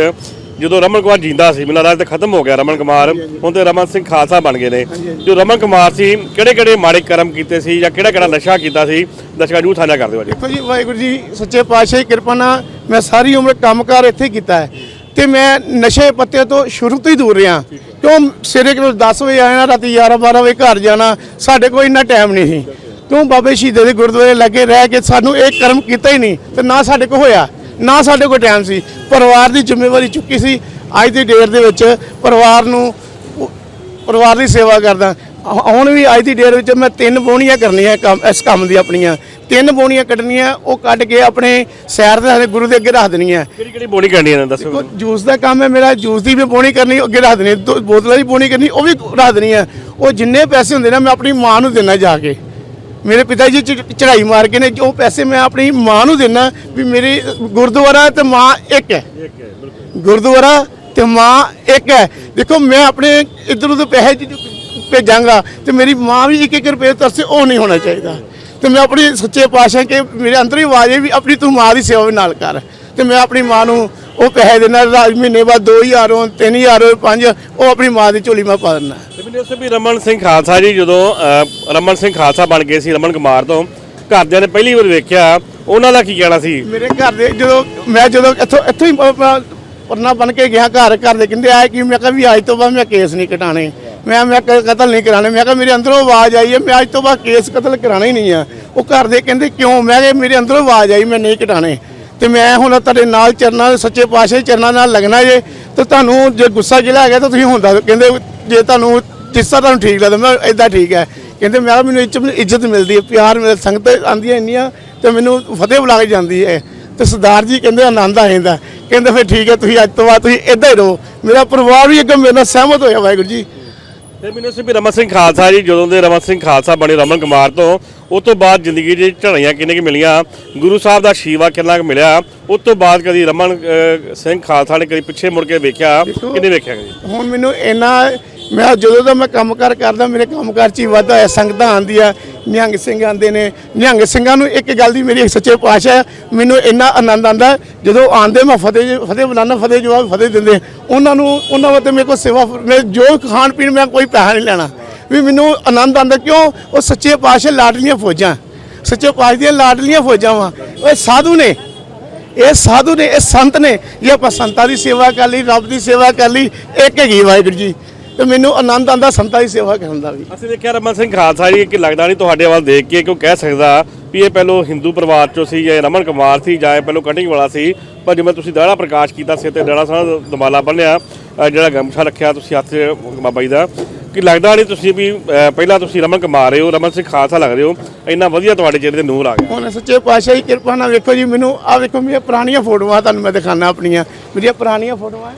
ਜਦੋਂ ਰਮਨ ਕੁਮਾਰ ਜਿੰਦਾ ਸੀ ਮੈਨੂੰ ਲੱਗਦਾ ਤੇ ਖਤਮ ਹੋ ਗਿਆ ਰਮਨ ਕੁਮਾਰ ਹੁਣ ਤੇ ਰਮਨ ਸਿੰਘ ਖਾਲਸਾ ਬਣ ਗਏ ਨੇ। ਜੋ ਰਮਨ ਕੁਮਾਰ ਸੀ ਕਿਹੜੇ ਕਿਹੜੇ ਮਾੜੇ ਕਰਮ ਕੀਤੇ ਸੀ ਜਾਂ ਕਿਹੜਾ ਕਿਹੜਾ ਨਸ਼ਾ ਕੀਤਾ ਸੀ ਦਰਸ਼ਕਾਂ ਨੂੰ ਸਾਂਝਾ ਕਰ ਦਿਓ ਅੱਜ। ਦੇਖੋ ਜੀ ਵਾਹਿਗੁਰੂ ਜੀ ਸੱਚੇ ਪਾਤਸ਼ਾਹ ਦੀ ਕਿਰਪਾ ਨਾਲ ਮੈਂ ਸਾਰੀ ਉਮਰ ਕੰਮਕਾਰ ਇੱਥੇ ਕੀਤਾ ਹੈ। ਤੇ ਮੈਂ ਨਸ਼ੇ ਪੱਤੇ ਤੋਂ ਸ਼ੁਰੂ ਤੋਂ ਹੀ ਦੂਰ ਰਿਹਾ। ਕਿਉਂ ਸਵੇਰੇ ਕਿਉਂ 10 ਵਜੇ ਆਣਾ ਰਾਤੀ 11 12 ਵਜੇ ਘਰ ਜਾਣਾ, ਸਾਡੇ ਕੋਲ ਇੰਨਾ ਟਾਈਮ ਨਹੀਂ ਸੀ। ਕਿਉਂ ਬਾਬੇ ਸ਼ਹੀਦੇ ਦੇ ਗੁਰਦੁਆਰੇ ਲੱਗੇ ਰਹਿ ਕੇ ਸਾਨੂੰ ਇਹ ਕਰਮ ਕੀਤਾ ਹੀ ਨਹੀਂ, ਤੇ ਨਾ ਸਾਡੇ ਕੋਲ ਹੋਇਆ, ਨਾ ਸਾਡੇ ਕੋਲ ਟਾਈਮ ਸੀ। ਪਰਿਵਾਰ ਦੀ ਜ਼ਿੰਮੇਵਾਰੀ ਚੁੱਕੀ ਸੀ। ਅੱਜ ਦੀ ਡੇਟ ਦੇ ਵਿੱਚ ਪਰਿਵਾਰ ਨੂੰ, ਪਰਿਵਾਰ ਦੀ ਸੇਵਾ ਕਰਦਾ। ਹੁਣ ਵੀ ਅੱਜ ਦੀ ਡੇਟ ਵਿੱਚ ਮੈਂ ਤਿੰਨ ਬੋਣੀਆਂ ਕਰਨੀਆਂ ਕੰਮ ਇਸ ਕੰਮ ਦੀ ਆਪਣੀਆਂ। ਤਿੰਨ ਬੋਣੀਆਂ ਕੱਢਣੀਆਂ ਉਹ ਕੱਢ ਕੇ ਆਪਣੇ ਸੈਰ ਦੇ ਗੁਰੂ ਦੇ ਅੱਗੇ ਰੱਖ ਦੇਣੀਆਂ। ਕਿਹੜੀ ਕਿਹੜੀ ਬੋਣੀ ਕਰਨੀ ਹੈ ਦੱਸੋ ਜੂਸ ਦਾ ਕੰਮ ਹੈ ਮੇਰਾ ਜੂਸ ਦੀ ਵੀ ਬੋਣੀ ਕਰਨੀ ਅੱਗੇ ਰੱਖ ਦੇਣੀ ਦੋ ਬੋਤਲਾਂ ਦੀ ਬੋਣੀ ਕਰਨੀ ਉਹ ਵੀ ਰੱਖ ਦੇਣੀ ਹੈ ਉਹ ਜਿੰਨੇ ਪੈਸੇ ਹੁੰਦੇ ਨੇ ਮੈਂ ਆਪਣੀ ਮਾਂ ਨੂੰ ਦੇਣਾ ਜਾ ਕੇ। ਮੇਰੇ ਪਿਤਾ ਜੀ ਚ- ਚੜ੍ਹਾਈ ਮਾਰ ਕੇ ਨੇ ਜੋ ਪੈਸੇ ਮੈਂ ਆਪਣੀ ਮਾਂ ਨੂੰ ਦੇਣਾ ਵੀ ਮੇਰੀ ਗੁਰਦੁਆਰਾ ਤੇ ਮਾਂ ਇੱਕ ਹੈ। ਗੁਰਦੁਆਰਾ ਤੇ ਮਾਂ ਇੱਕ ਹੈ। ਦੇਖੋ ਮੈਂ ਆਪਣੇ ਇਧਰ ਉਧਰ ਪੈਸੇ ਜ- ਭੇਜਾਂਗਾ ਤੇ ਮੇਰੀ ਮਾਂ ਵੀ ਇੱਕ ਇੱਕ ਰੁਪਏ ਤਰਸੇ ਉਹ ਨਹੀਂ ਹੋਣਾ ਚਾਹੀਦਾ। ਤੇ ਮੈਂ ਆਪਣੀ ਸੱਚੇ ਪਾਤਸ਼ਾਹ ਕੇ ਮੇਰੇ ਅੰਦਰ ਹੀ ਆਵਾਜ਼ ਹੈ ਵੀ ਆਪਣੀ ਤੂੰ ਮਾਂ ਦੀ ਸੇਵਾ ਵੀ ਨਾਲ ਕਰ। ਤੇ ਮੈਂ ਆਪਣੀ ਮਾਂ ਨੂੰ ਉਹ ਪੈਸੇ ਦੇਣਾ ਰਾਜ ਮਹੀਨੇ ਬਾਅਦ 2000 ਹੋਣ 3000 ਹੋਣ 5 ਉਹ ਆਪਣੀ ਮਾਂ ਦੀ ਝੋਲੀ ਮੈਂ ਪਾ ਦਿੰਦਾ। ਤੇ ਮੈਨੂੰ ਤੋਂ ਵੀ ਰਮਨ ਸਿੰਘ ਖਾਲਸਾ ਜੀ ਜਦੋਂ ਰਮਨ ਸਿੰਘ ਖਾਲਸਾ ਬਣ ਗਏ ਸੀ ਰਮਨ ਕੁਮਾਰ ਤੋਂ ਘਰਦਿਆਂ ਨੇ ਪਹਿਲੀ ਵਾਰ ਵੇਖਿਆ ਉਹਨਾਂ ਦਾ ਕੀ ਕਹਿਣਾ ਸੀ? ਮੇਰੇ ਘਰ ਦੇ ਜਦੋਂ ਮੈਂ ਜਦੋਂ ਇੱਥੋਂ ਇੱਥੋਂ ਹੀ ਪਰਨਾ ਬਣ ਕੇ ਗਿਆ ਘਰ ਘਰ ਦੇ ਕਹਿੰਦੇ ਆਏ ਕਿ ਮੈਂ ਕਿਹਾ ਵੀ ਅੱਜ ਤੋਂ ਬਾਅਦ ਮੈਂ ਕੇਸ ਨਹੀਂ ਕਟਾਣੇ। ਮੈਂ ਮੈਂ ਕਤਲ ਨਹੀਂ ਕਰਾਣੇ ਮੈਂ ਕਿਹਾ ਮੇਰੇ ਅੰਦਰੋਂ ਆਵਾਜ਼ ਆਈ ਹੈ, ਮੈਂ ਅੱਜ ਤੋਂ ਬਾਅਦ ਕੇਸ ਕਤਲ ਕਰਾਣਾ ਹੀ ਨਹੀਂ ਆ। ਉਹ ਘਰ ਦੇ ਕਹਿੰਦੇ ਕਿਉਂ? ਮੈਂ ਕਿਹਾ ਮੇਰੇ ਅੰਦਰੋਂ ਆਵਾਜ਼ ਆਈ, ਮੈਂ ਨਹੀਂ ਕਟਾਣੇ ਤੇ ਮੈਂ ਹੁਣ ਤੁਹਾਡੇ ਨਾਲ ਚਰਨਾਂ, ਸੱਚੇ ਪਾਤਸ਼ਾਹ ਚਰਨਾਂ ਨਾਲ ਲੱਗਣਾ ਜੇ, ਤੇ ਤੁਹਾਨੂੰ ਜੇ ਗੁੱਸਾ ਗਿਲਾ ਹੈਗਾ ਤਾਂ ਤੁਸੀਂ ਹੁੰਦਾ, ਕਹਿੰਦੇ ਜੇ ਤੁਹਾਨੂੰ ਜਿਸ ਤਰ੍ਹਾਂ ਤੁਹਾਨੂੰ ਠੀਕ ਲੱਗਦਾ, ਮੈਂ ਇਦਾਂ ਠੀਕ ਹੈ। ਕਹਿੰਦੇ ਮੈਂ ਕਿਹਾ ਮੈਨੂੰ ਇੱਜ਼ਤ ਇੱਜ਼ਤ ਮਿਲਦੀ ਹੈ, ਪਿਆਰ ਮਿਲ ਸੰਗਤ ਆਂਦੀਆਂ ਇੰਨੀਆਂ, ਤੇ ਮੈਨੂੰ ਫਤਿਹ ਬੁਲਾ ਕੇ ਜਾਂਦੀ ਹੈ। ਤੇ ਸਰਦਾਰ ਜੀ ਕਹਿੰਦੇ ਆਨੰਦ ਆ ਜਾਂਦਾ। ਕਹਿੰਦੇ ਫਿਰ ਠੀਕ ਹੈ, ਤੁਸੀਂ ਅੱਜ ਤੋਂ ਬਾਅਦ ਤੁਸੀਂ ਇਦਾਂ ਹੀ ਰਹੋ। ਮੇਰਾ ਪਰਿਵਾਰ ਵੀ ਅੱਗੇ ਮੇਰੇ ਨਾਲ ਸਹਿਮਤ ਹੋਇਆ, ਵਾਹਿਗੁਰੂ ਜੀ। ਤੇ ਮੈਨੂੰ ਸੀ ਵੀ ਰਮਨ ਸਿੰਘ ਖਾਲਸਾ ਜੀ ਜਦੋਂ ਦੇ ਰਮਨ ਸਿੰਘ ਖਾਲਸਾ ਬਣੇ ਰਮਨ ਕੁਮਾਰ ਤੋਂ ਉਸ ਤੋਂ ਬਾਅਦ ਜ਼ਿੰਦਗੀ 'ਚ ਝੜੀਆਂ ਕਿੰਨੇ ਕਿ ਮਿਲੀਆਂ ਗੁਰੂ ਸਾਹਿਬ ਦਾ ਸ਼ੀਵਾ ਕਿੰਨਾ ਕੁ ਮਿਲਿਆ ਉਸ ਤੋਂ ਬਾਅਦ ਕਦੀ ਰਮਨ ਸਿੰਘ ਖਾਲਸਾ ਨੇ ਕਦੀ ਪਿੱਛੇ ਮੁੜ ਕੇ ਵੇਖਿਆ ਕਿੰਨੇ ਵੇਖਿਆ ਹੁਣ ਮੈਨੂੰ ਇੰਨਾ ਮੈਂ ਜਦੋਂ ਦਾ ਮੈਂ ਕੰਮਕਾਰ ਕਰਦਾ, ਮੇਰੇ ਕੰਮਕਾਰ 'ਚ ਹੀ ਵਾਧਾ ਹੈ ਸੰਗਤਾਂ ਆਉਂਦੀਆਂ, ਨਿਹੰਗ ਸਿੰਘ ਆਉਂਦੇ ਨੇ। ਨਿਹੰਗ ਸਿੰਘਾਂ ਨੂੰ ਇੱਕ ਗੱਲ ਦੀ ਮੇਰੀ ਸੱਚੇ ਪਾਤਸ਼ਾਹ ਮੈਨੂੰ ਇੰਨਾ ਆਨੰਦ ਆਉਂਦਾ, ਜਦੋਂ ਆਉਂਦੇ ਮੈਂ ਫਤਿਹ ਫਤਿਹ ਬੁਲਾਣਾ ਫਤਿਹ ਜਵਾਬ, ਫਤਿਹ ਦਿੰਦੇ। ਉਹਨਾਂ ਨੂੰ, ਉਹਨਾਂ ਵਾਸਤੇ ਮੇਰੇ ਕੋਲ ਸੇਵਾ ਮੈਂ ਜੋ ਖਾਣ ਪੀਣ ਮੈਂ ਕੋਈ ਪੈਸਾ ਨਹੀਂ ਲੈਣਾ। ਵੀ ਮੈਨੂੰ ਆਨੰਦ ਆਉਂਦਾ ਕਿਉਂ? ਉਹ ਸੱਚੇ ਪਾਤਸ਼ਾਹ ਲਾਡਲੀਆਂ ਫੌਜਾਂ। ਸੱਚੇ ਪਾਤਸ਼ਾਹ ਦੀਆਂ ਲਾਡਲੀਆਂ ਫੌਜਾਂ ਵਾ। ਉਹ ਸਾਧੂ ਨੇ। ਇਹ ਸਾਧੂ ਨੇ, ਇਹ ਸੰਤ ਨੇ। ਜੇ ਆਪਾਂ ਸੰਤਾਂ ਦੀ ਸੇਵਾ ਕਰ ਲਈ, ਰੱਬ ਦੀ ਸੇਵਾ ਕਰ ਲਈ, ਇੱਕ ਹੈਗੀ ਵਾਹਿਗੁਰੂ ਜੀ। ਤੇ ਮੈਨੂੰ ਆਨੰਦ ਆਂਦਾ ਸੰਤਾਂ ਦੀ ਸੇਵਾ ਕਰਨ ਦਾ ਵੀ। ਅਸੀਂ ਦੇਖਿਆ ਰਮਨ ਸਿੰਘ ਖਾਲਸਾ ਜੀ ਕਿ ਲੱਗਦਾ ਨਹੀਂ ਤੁਹਾਡੇ ਵੱਲ ਦੇਖ ਕੇ ਕਿਉਂ ਕਹਿ ਸਕਦਾ ਵੀ ਇਹ ਪਹਿਲੋਂ ਹਿੰਦੂ ਪਰਿਵਾਰ ਚੋਂ ਸੀ ਜਾਂ ਰਮਨ ਕੁਮਾਰ ਸੀ ਜਾਂ ਪਹਿਲੋਂ ਕਟਿੰਗ ਵਾਲਾ ਸੀ। ਪਰ ਜਿਵੇਂ ਤੁਸੀਂ ਦਾੜਾ ਪ੍ਰਕਾਸ਼ ਕੀਤਾ ਸਿਰ ਤੇ ਡੜਾ ਸਾਹ ਦਮਾਲਾ ਬੰਨਿਆ ਜਿਹੜਾ ਗਮਛਾ ਰੱਖਿਆ ਤੁਸੀਂ ਹੱਥ ਬਾਬਾ ਜੀ ਦਾ ਕਿ ਲੱਗਦਾ ਨਹੀਂ ਤੁਸੀਂ ਵੀ ਪਹਿਲਾਂ ਤੁਸੀਂ ਰਮਨ ਕੁਮਾਰ ਰਹੇ ਹੋ ਰਮਨ ਸਿੰਘ ਖਾਲਸਾ ਲੱਗਦੇ ਹੋ ਇੰਨਾ ਵਧੀਆ ਤੁਹਾਡੇ ਚਿਹਰੇ ਤੇ ਨੂਰ ਆ ਗਿਆ। ਹੁਣ ਸੱਚੇ ਪਾਤਸ਼ਾਹ ਦੀ ਕਿਰਪਾ ਨਾਲ ਵੇਖੋ ਜੀ ਮੈਨੂੰ ਆ ਵੇਖੋ ਮੇਰੀਆਂ ਪੁਰਾਣੀਆਂ ਫੋਟੋਆਂ ਤੁਹਾਨੂੰ ਮੈਂ ਦਿਖਾਣਾ ਆਪਣੀਆਂ ਮੇਰੀਆਂ ਪੁਰਾਣੀਆਂ ਫੋਟੋਆਂ।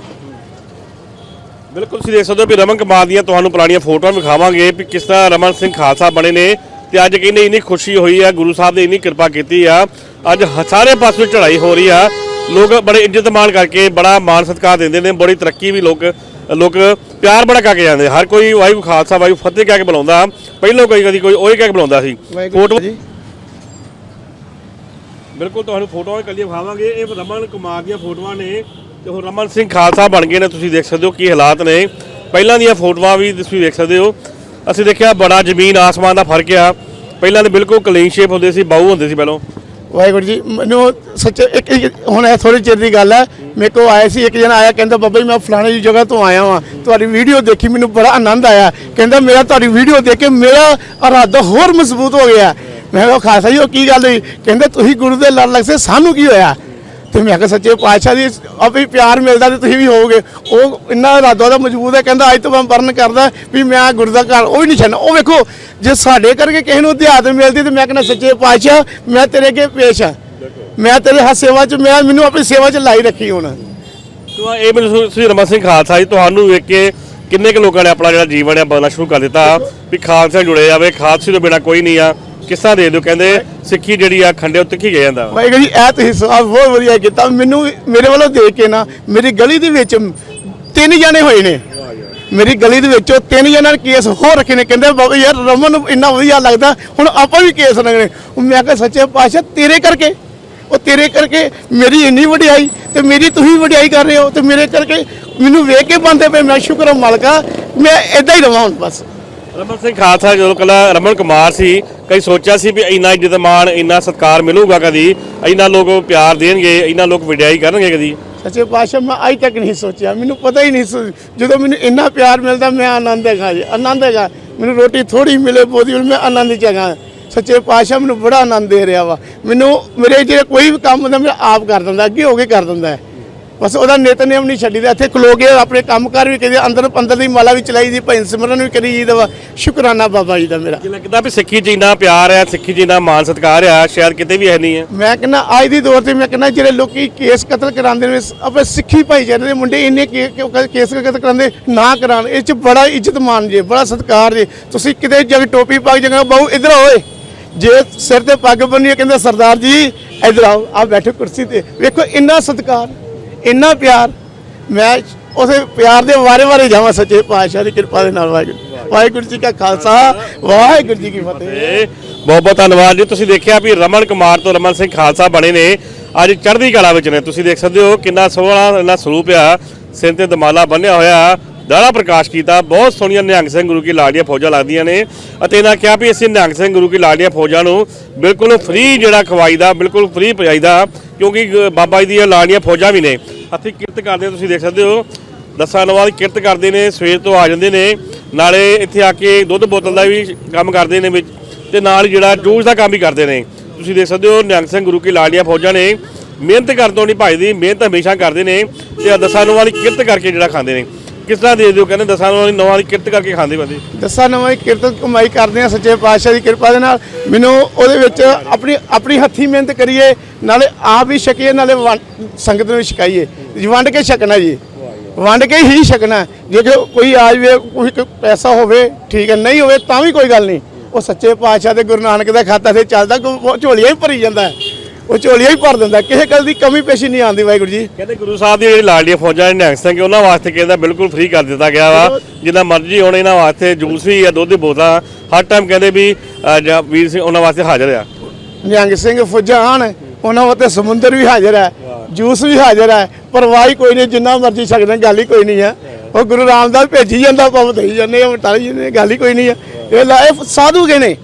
ਬਿਲਕੁਲ ਤੁਸੀਂ ਦੇਖ ਸਕਦੇ ਹੋ ਵੀ ਰਮਨ ਕੁਮਾਰ ਦੀਆਂ ਤੁਹਾਨੂੰ ਪੁਰਾਣੀਆਂ ਫੋਟੋਆਂ ਵਿਖਾਵਾਂਗੇ ਵੀ ਕਿਸ ਤਰ੍ਹਾਂ ਰਮਨ ਸਿੰਘ ਖਾਲਸਾ ਬਣੇ ਨੇ ਤੇ ਅੱਜ ਕਹਿੰਦੇ ਇੰਨੀ ਖੁਸ਼ੀ ਹੋਈ ਆ ਗੁਰੂ ਸਾਹਿਬ ਨੇ ਇੰਨੀ ਕਿਰਪਾ ਕੀਤੀ ਆ। ਅੱਜ ਸਾਰੇ ਪਾਸੇ ਚੜ੍ਹਾਈ ਹੋ ਰਹੀ ਆ। ਲੋਕ ਬੜੇ ਇੱਜ਼ਤ ਮਾਣ ਕਰਕੇ ਬੜਾ ਮਾਣ ਸਤਿਕਾਰ ਦਿੰਦੇ ਨੇ ਬੜੀ ਤਰੱਕੀ ਵੀ ਲੋਕ ਲੋਕ ਪਿਆਰ ਬੜਾ ਕਰਕੇ ਜਾਂਦੇ ਹਰ ਕੋਈ ਵਾਹਿਗੁਰੂ ਖਾਲਸਾ ਵਾਹਿਗੁਰੂ ਫਤਿਹ ਕਹਿ ਕੇ ਬੁਲਾਉਂਦਾ। ਪਹਿਲਾਂ ਕੋਈ ਕਦੀ ਕੋਈ ਉਹ ਕਹਿ ਕੇ ਬੁਲਾਉਂਦਾ ਸੀ। ਫੋਟੋ ਬਿਲਕੁਲ ਤੁਹਾਨੂੰ ਫੋਟੋਆਂ ਕੱਲੀਆਂ ਵਿਖਾਵਾਂਗੇ। ਇਹ ਰਮਨ ਕੁਮਾਰ ਦੀਆਂ ਫੋਟੋਆਂ ਨੇ। ਤੇ ਉਹ ਰਮਨ ਸਿੰਘ ਖਾਲਸਾ ਬਣ ਗਏ ਨੇ, ਤੁਸੀਂ ਦੇਖ ਸਕਦੇ ਹੋ ਕੀ ਹਾਲਾਤ ਨੇ। ਪਹਿਲਾਂ ਦੀਆਂ ਫੋਟੋਆਂ ਵੀ ਤੁਸੀਂ ਦੇਖ ਸਕਦੇ ਹੋ। ਅਸੀਂ ਦੇਖਿਆ ਬੜਾ ਜ਼ਮੀਨ, ਆਸਮਾਨ ਦਾ ਫ਼ਰਕ ਆ। ਪਹਿਲਾਂ ਦੇ ਬਿਲਕੁਲ ਕਲੀਨ ਸ਼ੇਪ ਹੁੰਦੇ ਸੀ ਬਾਹੂ ਹੁੰਦੇ ਸੀ ਪਹਿਲਾਂ। ਵਾਹਿਗੁਰੂ ਜੀ, ਮੈਨੂੰ ਸੱਚ ਇੱਕ ਹੁਣ ਇਹ ਥੋੜੀ ਚਿਰ ਦੀ ਗੱਲ ਹੈ। ਮੇਰੇ ਕੋਲ ਆਇਆ ਸੀ, ਇੱਕ ਜਣਾ ਆਇਆ, ਕਹਿੰਦਾ, ਬਾਬਾ ਜੀ, ਮੈਂ ਫਲਾਣੇ ਦੀ ਜਗ੍ਹਾ ਤੋਂ ਆਇਆ ਵਾਂ। ਤੁਹਾਡੀ ਵੀਡੀਓ ਦੇਖੀ, ਮੈਨੂੰ ਬੜਾ ਆਨੰਦ ਆਇਆ। ਕਹਿੰਦਾ, ਮੇਰਾ ਤੁਹਾਡੀ ਵੀਡੀਓ ਦੇਖ ਕੇ ਮੇਰਾ ਇਰਾਦਾ ਹੋਰ ਮਜ਼ਬੂਤ ਹੋ ਗਿਆ ਮੈਂ ਕਿਹਾ ਖਾਸਾ ਜੀ, ਉਹ ਕੀ ਗੱਲ ਹੋਈ? ਕਹਿੰਦੇ, ਤੁਸੀਂ ਗੁਰੂ ਦੇ ਲੜ ਲੱਗ ਸੇ, ਸਾਨੂੰ ਕੀ ਹੋਇਆ? ਤੇ ਮੈਂ ਕਿਹਾ ਸੱਚੇ ਪਾਤਸ਼ਾਹ ਦੀ ਆਪੇ ਪਿਆਰ ਮਿਲਦਾ ਤੇ ਤੁਸੀਂ ਵੀ ਹੋਵੋਗੇ। ਉਹ ਇੰਨਾ ਇਰਾਦਾ ਦਾ ਮਜ਼ਬੂਤ ਹੈ, ਕਹਿੰਦਾ ਅੱਜ ਤੋਂ ਮੈਂ ਵਰਨ ਕਰਦਾ ਵੀ ਮੈਂ ਗੁਰੂ ਦਾ ਘਰ, ਉਹ ਵੀ ਨਹੀਂ ਛੱਡਣਾ ਉਹ ਵੇਖੋ, ਜੇ ਸਾਡੇ ਕਰਕੇ ਕਿਸੇ ਨੂੰ ਅਧਿਆਤਮ ਮਿਲਦੀ ਤੇ ਮੈਂ ਕਹਿੰਦਾ ਸੱਚੇ ਪਾਤਸ਼ਾਹ, ਮੈਂ ਤੇਰੇ ਅੱਗੇ ਪੇਸ਼ ਆ ਮੈਂ ਤੇਰੇ ਹੱਥ ਸੇਵਾ ਚ, ਮੈਂ ਮੈਨੂੰ ਆਪਣੀ ਸੇਵਾ ਚ ਲਾਈ ਰੱਖੀ ਹੁਣ। ਤੋ ਇਹ ਮੈਨੂੰ ਸ੍ਰੀ ਰਮਨ ਸਿੰਘ ਖਾਲਸਾ ਜੀ, ਤੁਹਾਨੂੰ ਵੇਖ ਕੇ ਕਿੰਨੇ ਕੁ ਲੋਕਾਂ ਨੇ ਆਪਣਾ ਜਿਹੜਾ ਜੀਵਨ ਹੈ ਬਦਲਣਾ ਸ਼ੁਰੂ ਕਰ ਦਿੱਤਾ। ਵੀ ਖਾਲਸਾ ਜੁੜੇ ਜਾਵੇ, ਖਾਲਸੇ ਤੋਂ ਬਿਨਾ ਕੋਈ ਨਹੀਂ ਆ। ਕਿਸ ਦੇ ਦਿਓ ਕਹਿੰਦੇ ਸਿੱਖੀ ਜਿਹੜੀ ਆ ਖੰਡੇ ਉੱਤੇ ਕੀ ਗਿਆ ਜਾਂਦਾ? ਵਾਹਿਗੁਰੂ ਜੀ ਇਹ ਤੁਸੀਂ ਸਵਾਲ ਬਹੁਤ ਵਧੀਆ ਕੀਤਾ। ਮੈਨੂੰ ਮੇਰੇ ਵੱਲੋਂ ਦੇਖ ਕੇ ਨਾ ਮੇਰੀ ਗਲੀ ਦੇ ਵਿੱਚ ਤਿੰਨ ਜਣੇ ਹੋਏ ਨੇ। ਮੇਰੀ ਗਲੀ ਦੇ ਵਿੱਚੋਂ ਤਿੰਨ ਜਣਾਂ ਨੇ ਕੇਸ ਹੋ ਰੱਖੇ ਨੇ। ਕਹਿੰਦੇ ਬਾਬਾ ਯਾਰ ਰਮਨ ਨੂੰ ਇੰਨਾ ਵਧੀਆ ਲੱਗਦਾ ਹੁਣ ਆਪਾਂ ਵੀ ਕੇਸ ਲੱਗਣੇ ਮੈਂ ਕਿਹਾ ਸੱਚੇ ਪਾਤਸ਼ਾਹ ਤੇਰੇ ਕਰਕੇ। ਉਹ ਤੇਰੇ ਕਰਕੇ ਮੇਰੀ ਇੰਨੀ ਵਡਿਆਈ ਤੇ ਮੇਰੀ ਤੁਸੀਂ ਵਡਿਆਈ ਕਰ ਰਹੇ ਹੋ ਤੇ ਮੇਰੇ ਕਰਕੇ ਮੈਨੂੰ ਵੇਖ ਕੇ ਬੰਦੇ ਪਏ। ਮੈਂ ਸ਼ੁਕਰ ਹਾਂ ਮਾਲਕਾ ਮੈਂ ਇਦਾਂ ਹੀ ਰਵਾਂ ਹੁਣ ਬਸ। ਰਮਨ ਸਿੰਘ ਖਾਲਸਾ ਜਦੋਂ ਕੱਲਾ ਰਮਨ ਕੁਮਾਰ ਸੀ ਕਈ ਸੋਚਿਆ ਸੀ ਵੀ ਇੰਨਾ ਇੱਜ਼ਤ ਮਾਣ, ਇੰਨਾ ਸਤਿਕਾਰ ਮਿਲੂਗਾ ਕਦੀ? ਇੰਨਾ ਲੋਕ ਪਿਆਰ ਦੇਣਗੇ, ਇੰਨਾ ਲੋਕ ਵਿਡਿਆਈ ਕਰਨਗੇ ਕਦੀ? ਸੱਚੇ ਪਾਤਸ਼ਾਹ, ਮੈਂ ਅੱਜ ਤੱਕ ਨਹੀਂ ਸੋਚਿਆ। ਮੈਨੂੰ ਪਤਾ ਹੀ ਨਹੀਂ ਸੀ। ਜਦੋਂ ਮੈਨੂੰ ਇੰਨਾ ਪਿਆਰ ਮਿਲਦਾ, ਮੈਂ ਆਨੰਦ ਹੈਗਾ ਜੀ। ਆਨੰਦ ਹੈਗਾ। ਮੈਨੂੰ ਰੋਟੀ ਥੋੜੀ ਮਿਲੇ ਬੋਦੀ ਮੈਂ ਆਨੰਦ ਚ ਹੈਗਾ। ਸੱਚੇ ਪਾਤਸ਼ਾਹ, ਮੈਨੂੰ ਬੜਾ ਆਨੰਦ ਦੇ ਰਿਹਾ ਵਾ। ਮੈਨੂੰ ਮੇਰੇ ਜਿਹੜੇ ਕੋਈ ਵੀ ਕੰਮ ਹੁੰਦਾ ਮੈਂ ਆਪ ਕਰ ਦਿੰਦਾ, ਅੱਗੇ ਹੋ ਕੇ ਕਰ ਦਿੰਦਾ ਬਸ ਉਹਦਾ ਨਿਤਨੇਮ ਨਹੀਂ ਛੱਡੀਦਾ। ਇੱਥੇ ਖਲੋ ਕੇ ਆਪਣੇ ਕੰਮਕਾਰ ਵੀ ਕਰੀ ਅੰਦਰ ਅੰਦਰ ਦੀ ਮਾਲਾ ਵੀ ਚਲਾਈ ਦੀ ਭਜਨ ਸਿਮਰਨ ਵੀ ਕਰੀ ਜੀ ਦਾ ਸ਼ੁਕਰਾਨਾ ਬਾਬਾ ਜੀ ਦਾ ਮੇਰਾ। ਲੱਗਦਾ ਵੀ ਸਿੱਖੀ 'ਚ ਇੰਨਾ ਪਿਆਰ ਹੈ ਸਿੱਖੀ 'ਚ ਇੰਨਾ ਮਾਣ ਸਤਿਕਾਰ ਆ ਸ਼ਾਇਦ ਕਿਤੇ ਵੀ ਹੈ ਨਹੀਂ ਹੈ? ਮੈਂ ਕਹਿੰਦਾ ਅੱਜ ਦੀ ਦੌਰ ਤੇ ਮੈਂ ਕਹਿੰਦਾ ਜਿਹੜੇ ਲੋਕੀ ਕੇਸ ਕਤਲ ਕਰਾਉਂਦੇ ਨੇ ਆਪਣੇ ਸਿੱਖੀ ਭਾਈਚਾਰੇ ਦੇ ਮੁੰਡੇ ਇੰਨੇ ਕੇਸ ਕਤਲ ਕਰਾਉਂਦੇ ਨਾ ਕਰਾਉਣ। ਇਹ ਚ ਬੜਾ ਇੱਜ਼ਤ ਮਾਨ ਜੇ ਬੜਾ ਸਤਿਕਾਰ ਜੇ। ਤੁਸੀਂ ਕਿਤੇ ਜਗ ਟੋਪੀ ਪਾ ਕੇ ਜਗਾ ਬਾਹੂ ਇਧਰ ਓਏ। ਜੇ ਸਿਰ ਤੇ ਪੱਗ ਬੰਨੀ ਹੈ, ਕਹਿੰਦੇ ਸਰਦਾਰ ਜੀ ਇਧਰ ਆਓ ਆ ਬੈਠੋ ਕੁਰਸੀ ਤੇ। ਵੇਖੋ ਇੰਨਾ ਸਤਿਕਾਰ। ਇੰਨਾ ਪਿਆਰ, ਮੈਂ ਉਸੇ ਪਿਆਰ ਦੇ ਵਾਰੇ ਵਾਰੇ ਜਾਵਾਂ ਸੱਚੇ ਪਾਤਸ਼ਾਹ ਦੀ ਕਿਰਪਾ ਦੇ ਨਾਲ, ਵਾਹਿਗੁਰੂ ਵਾਹਿਗੁਰੂ ਜੀ ਕਾ ਖਾਲਸਾ, ਵਾਹਿਗੁਰੂ ਜੀ ਕੀ ਫਤਿਹ। ਬਹੁਤ ਬਹੁਤ ਧੰਨਵਾਦ ਜੀ। ਤੁਸੀਂ ਦੇਖਿਆ ਵੀ ਰਮਨ ਕੁਮਾਰ ਤੋਂ ਰਮਨ ਸਿੰਘ ਖਾਲਸਾ ਬਣੇ ਨੇ। ਅੱਜ ਚੜ੍ਹਦੀ ਕਲਾ ਵਿੱਚ ਨੇ। ਤੁਸੀਂ ਦੇਖ ਸਕਦੇ ਹੋ ਕਿੰਨਾ ਸੋਹਣਾ ਇਹਨਾਂ ਸਰੂਪ ਆ। ਸਿਰ ਤੇ ਦਮਾਲਾ ਬੰਨਿਆ ਹੋਇਆ। ਦਾੜਾ ਪ੍ਰਕਾਸ਼ ਕੀਤਾ। ਬਹੁਤ ਸੋਹਣੀਆਂ ਨਿਹੰਗ ਸਿੰਘ ਗੁਰੂ ਕੀ ਲਾਡੀਆਂ ਫੌਜਾਂ ਲੱਗਦੀਆਂ ਨੇ ਅਤੇ ਇਹਨਾਂ ਕਿਹਾ ਵੀ ਅਸੀਂ ਨਿਹੰਗ ਸਿੰਘ ਗੁਰੂ ਕੀ ਲਾਡੀਆਂ ਫੌਜਾਂ ਨੂੰ ਬਿਲਕੁਲ ਫ੍ਰੀ ਜਿਹੜਾ ਖਵਾਈਦਾ ਬਿਲਕੁਲ ਫ੍ਰੀ ਪਜਾਈਦਾ ਕਿਉਂਕਿ ਬਾਬਾ ਜੀ ਦੀਆਂ ਲਾਡੀਆਂ ਫੌਜਾਂ ਵੀ ਨੇ। ਅਸੀਂ ਕਿਰਤ ਕਰਦੇ ਤੁਸੀਂ ਦੇਖ ਸਕਦੇ ਹੋ। ਦਸਾਂ ਨਵਾਂ ਕਿਰਤ ਕਰਦੇ ਨੇ, ਸਵੇਰ ਤੋਂ ਆ ਜਾਂਦੇ ਨੇ। ਨਾਲੇ ਇੱਥੇ ਆ ਕੇ ਦੁੱਧ ਬੋਤਲ ਦਾ ਵੀ ਕੰਮ ਕਰਦੇ ਨੇ ਵਿੱਚ ਤੇ ਨਾਲ ਜਿਹੜਾ ਜੂਸ ਦਾ ਕੰਮ ਵੀ ਕਰਦੇ ਨੇ। ਤੁਸੀਂ ਦੇਖ ਸਕਦੇ ਹੋ, ਨਿਹੰਗ ਸਿੰਘ ਗੁਰੂ ਕੀ ਲਾਡੀਆਂ ਫੌਜਾਂ ਨੇ ਮਿਹਨਤ ਕਰਨ ਤੋਂ ਨਹੀਂ ਭਜਦੀ, ਮਿਹਨਤ ਹਮੇਸ਼ਾ ਕਰਦੇ ਨੇ ਤੇ ਦਸਾਂ ਨੂੰ ਦੀ ਕਿਰਤ ਕਰਕੇ ਜਿਹੜਾ ਖਾਂਦੇ ਨੇ। ਕਿਸ ਤਰ੍ਹਾਂ ਦੇ ਦਿਓ ਕਹਿੰਦੇ ਦਸਾਂ ਨਵਾਂ ਨਵਾਂ ਦੀ ਕਿਰਤ ਕਰਕੇ ਖਾਂਦੇ ਬੰਦੇ। ਦਸਾਂ ਨਵਾਂ ਦੀ ਕਿਰਤ ਕਮਾਈ ਕਰਦੇ ਆ ਸੱਚੇ ਪਾਤਸ਼ਾਹ ਦੀ ਕਿਰਪਾ ਦੇ ਨਾਲ। ਮੈਨੂੰ ਉਹਦੇ ਵਿੱਚ ਆਪਣੀ ਆਪਣੀ ਹੱਥੀ ਮਿਹਨਤ ਕਰੀਏ, ਨਾਲੇ ਆਪ ਵੀ ਛਕੀਏ, ਨਾਲੇ ਸੰਗਤ ਨੂੰ ਛਕਾਈਏ। ਵੰਡ ਕੇ ਛਕਣਾ ਜੀ। ਵੰਡ ਕੇ ਹੀ ਛਕਣਾ। ਹੈ। ਜੇ ਕੋਈ ਆ ਜਾਵੇ, ਕੋਈ ਪੈਸਾ ਹੋਵੇ, ਠੀਕ ਹੈ, ਨਹੀਂ ਹੋਵੇ, ਤਾਂ ਵੀ ਕੋਈ ਗੱਲ ਨਹੀਂ। ਉਹ ਸੱਚੇ ਪਾਤਸ਼ਾਹ ਦੇ ਗੁਰੂ ਨਾਨਕ ਦਾ ਖਾਤਾ ਤੇ ਚੱਲਦਾ ਝੋਲੀਆਂ ਹੀ ਭਰੀ ਜਾਂਦਾ। ਉਹ ਝੋਲੀਆਂ ਹੀ ਭਰ ਦਿੰਦਾ ਕਿਸੇ ਗੱਲ ਦੀ ਕਮੀ ਪੇਸ਼ੀ ਨਹੀਂ ਆਉਂਦੀ ਵਾਹਿਗੁਰੂ ਜੀ। ਕਹਿੰਦੇ ਗੁਰੂ ਸਾਹਿਬ ਦੀ ਜਿਹੜੀ ਲਾਡਲੀਆਂ ਫੌਜਾਂ ਨੇ ਨਿਹੰਗ ਸਿੰਘ ਉਹਨਾਂ ਵਾਸਤੇ ਕਹਿੰਦਾ ਬਿਲਕੁਲ ਫ੍ਰੀ ਕਰ ਦਿੱਤਾ ਗਿਆ ਵਾ। ਜਿੰਨਾ ਮਰਜ਼ੀ ਹੁਣ ਇਹਨਾਂ ਵਾਸਤੇ ਜੂਸ ਵੀ ਆ ਦੁੱਧ ਦੀ ਬੋਤਲਾਂ ਹਰ ਟਾਈਮ ਕਹਿੰਦੇ ਵੀ ਜਾਂ ਵੀਰ ਸਿੰਘ ਉਹਨਾਂ ਵਾਸਤੇ ਹਾਜ਼ਰ ਆ। ਨਿਹੰਗ ਸਿੰਘ ਫੌਜਾਂ ਉਹਨਾਂ ਉੱਤੇ ਸਮੁੰਦਰ ਵੀ ਹਾਜ਼ਰ ਹੈ ਜੂਸ ਵੀ ਹਾਜ਼ਰ ਹੈ ਪਰਵਾਹੀ ਕੋਈ ਨਹੀਂ ਜਿੰਨਾ ਮਰਜ਼ੀ ਸਕਦੇ ਗੱਲ ਹੀ ਕੋਈ ਨਹੀਂ ਹੈ। ਉਹ ਗੁਰੂ ਰਾਮਦਾਸ ਭੇਜੀ ਜਾਂਦਾ ਪਾਪ ਦੇਈ ਜਾਂਦੇ ਆ ਟਾਲੀ ਜਾਂਦੇ ਗੱਲ ਹੀ ਕੋਈ ਨਹੀਂ ਹੈ। ਇਹ ਸਾਧੂ ਗਏ ਨੇ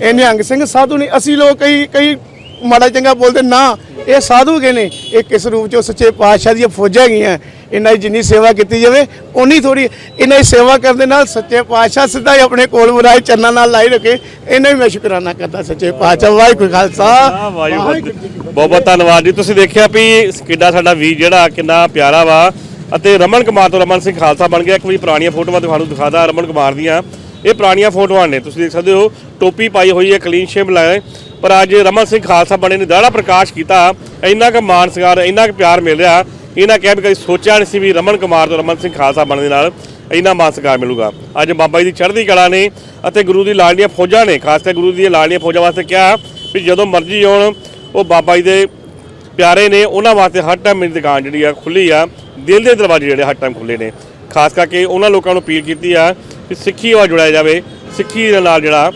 ਇਹ ਨਿਹੰਗ ਸਿੰਘ ਸਾਧੂ ਨਹੀਂ ਅਸੀਂ ਲੋਕ ਕਈ ਕਈ ਮਾੜਾ ਚੰਗਾ ਬੋਲਦੇ, ਨਾ, ਇਹ ਸਾਧੂ ਗਏ ਨੇ। ਇਹ ਕਿਸ ਰੂਪ ਚ ਸੱਚੇ ਪਾਤਸ਼ਾਹ ਦੀਆਂ ਫੌਜਾਂ ਹੈਗੀਆਂ। ਇਹਨਾਂ ਦੀ ਜਿੰਨੀ ਸੇਵਾ ਕੀਤੀ ਜਾਵੇ ਉਨੀ ਥੋੜੀ ਇਹਨਾਂ ਦੀ ਸੇਵਾ ਕਰਨ ਦੇ ਨਾਲ ਸੱਚੇ ਪਾਤਸ਼ਾਹ ਸਿੱਧਾ ਹੀ ਆਪਣੇ ਕੋਲ ਬੁਲਾਏ, ਚਰਨਾਂ ਨਾਲ ਲਾਈ ਰੱਖੇ। ਇਹਨਾਂ ਹੀ ਮੈਂ ਸ਼ੁਕਰਾਨਾ ਕਰਦਾ, ਸੱਚੇ ਪਾਤਸ਼ਾਹ। ਵਾਹਿਗੁਰੂ ਖਾਲਸਾ। ਆ ਵਾਹਿਗੁਰੂ ਬਹੁਤ ਬਹੁਤ ਧੰਨਵਾਦ ਜੀ। ਤੁਸੀਂ ਦੇਖਿਆ ਵੀ ਕਿੱਡਾ ਸਾਡਾ ਵੀਰ ਜਿਹੜਾ ਕਿੰਨਾ ਪਿਆਰਾ ਵਾ। ਅਤੇ ਰਮਨ ਕੁਮਾਰ ਤੋਂ ਰਮਨ ਸਿੰਘ ਖਾਲਸਾ ਬਣ ਗਿਆ। ਇੱਕ ਵਾਰੀ ਪੁਰਾਣੀਆਂ ਫੋਟੋਆਂ ਤੁਹਾਨੂੰ ਦਿਖਾਦਾ ਰਮਨ ਕੁਮਾਰ ਦੀਆਂ। ਇਹ ਪੁਰਾਣੀਆਂ ਫੋਟੋਆਂ ਨੇ। ਤੁਸੀਂ ਦੇਖ ਸਕਦੇ ਹੋ ਟੋਪੀ ਪਾਈ ਹੋਈ ਹੈ ਕਲੀਨ ਸ਼ੇਵ ਲਾਏ ਪਰ ਅੱਜ ਰਮਨ ਸਿੰਘ ਖਾਲਸਾ ਬਣੇ ਨੇ ਦਾੜਾ ਪ੍ਰਕਾਸ਼ ਕੀਤਾ। ਇੰਨਾ ਕੁ ਮਾਣ ਸਤਿਕਾਰ ਇੰਨਾ ਕੁ ਪਿਆਰ ਮਿਲ ਰਿਹਾ। ਇਹਨਾਂ ਕਿਹਾ ਵੀ ਕਦੀ ਸੋਚਿਆ ਨਹੀਂ ਸੀ ਵੀ ਰਮਨ ਕੁਮਾਰ ਤੋਂ ਰਮਨ ਸਿੰਘ ਖਾਲਸਾ ਬਣਨ ਦੇ ਨਾਲ ਇੰਨਾ ਮਾਣ ਸਤਿਕਾਰ ਮਿਲੂਗਾ। ਅੱਜ ਬਾਬਾ ਜੀ ਦੀ ਚੜ੍ਹਦੀ ਕਲਾ ਨੇ ਅਤੇ ਗੁਰੂ ਦੀ ਲਾਡਲੀਆਂ ਫੌਜਾਂ ਨੇ, ਖਾਸ ਕਰਕੇ ਗੁਰੂ ਦੀਆਂ ਲਾਡਲੀਆਂ ਫੌਜਾਂ ਵਾਸਤੇ ਕਿਹਾ ਵੀ ਜਦੋਂ ਮਰਜ਼ੀ ਆਉਣ, ਉਹ ਬਾਬਾ ਜੀ ਦੇ ਪਿਆਰੇ ਨੇ, ਉਹਨਾਂ ਵਾਸਤੇ ਹਰ ਟਾਈਮ ਮੇਰੀ ਦੁਕਾਨ ਜਿਹੜੀ ਆ ਖੁੱਲੀ ਆ। ਦਿਲ ਦੇ ਦਰਵਾਜ਼ੇ ਜਿਹੜੇ ਹਰ ਟਾਈਮ ਖੁੱਲੇ ਨੇ। ਖਾਸ ਕਰਕੇ ਉਹਨਾਂ ਲੋਕਾਂ ਨੂੰ ਅਪੀਲ ਕੀਤੀ ਆ ਕਿ ਸਿੱਖੀ ਨਾਲ ਜੁੜਿਆ ਜਾਵੇ। ਸਿੱਖੀ ਦੇ ਨਾਲ ਜਿਹੜਾ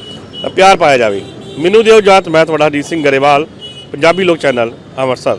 ਪਿਆਰ ਪਾਇਆ ਜਾਵੇ। ਮੈਨੂੰ ਦਿਓ ਜਾਤ ਮੈਂ ਤੁਹਾਡਾ ਹਰਜੀਤ ਸਿੰਘ ਗਰੇਵਾਲ, ਪੰਜਾਬੀ ਲੋਕ ਚੈਨਲ, ਅੰਮ੍ਰਿਤਸਰ।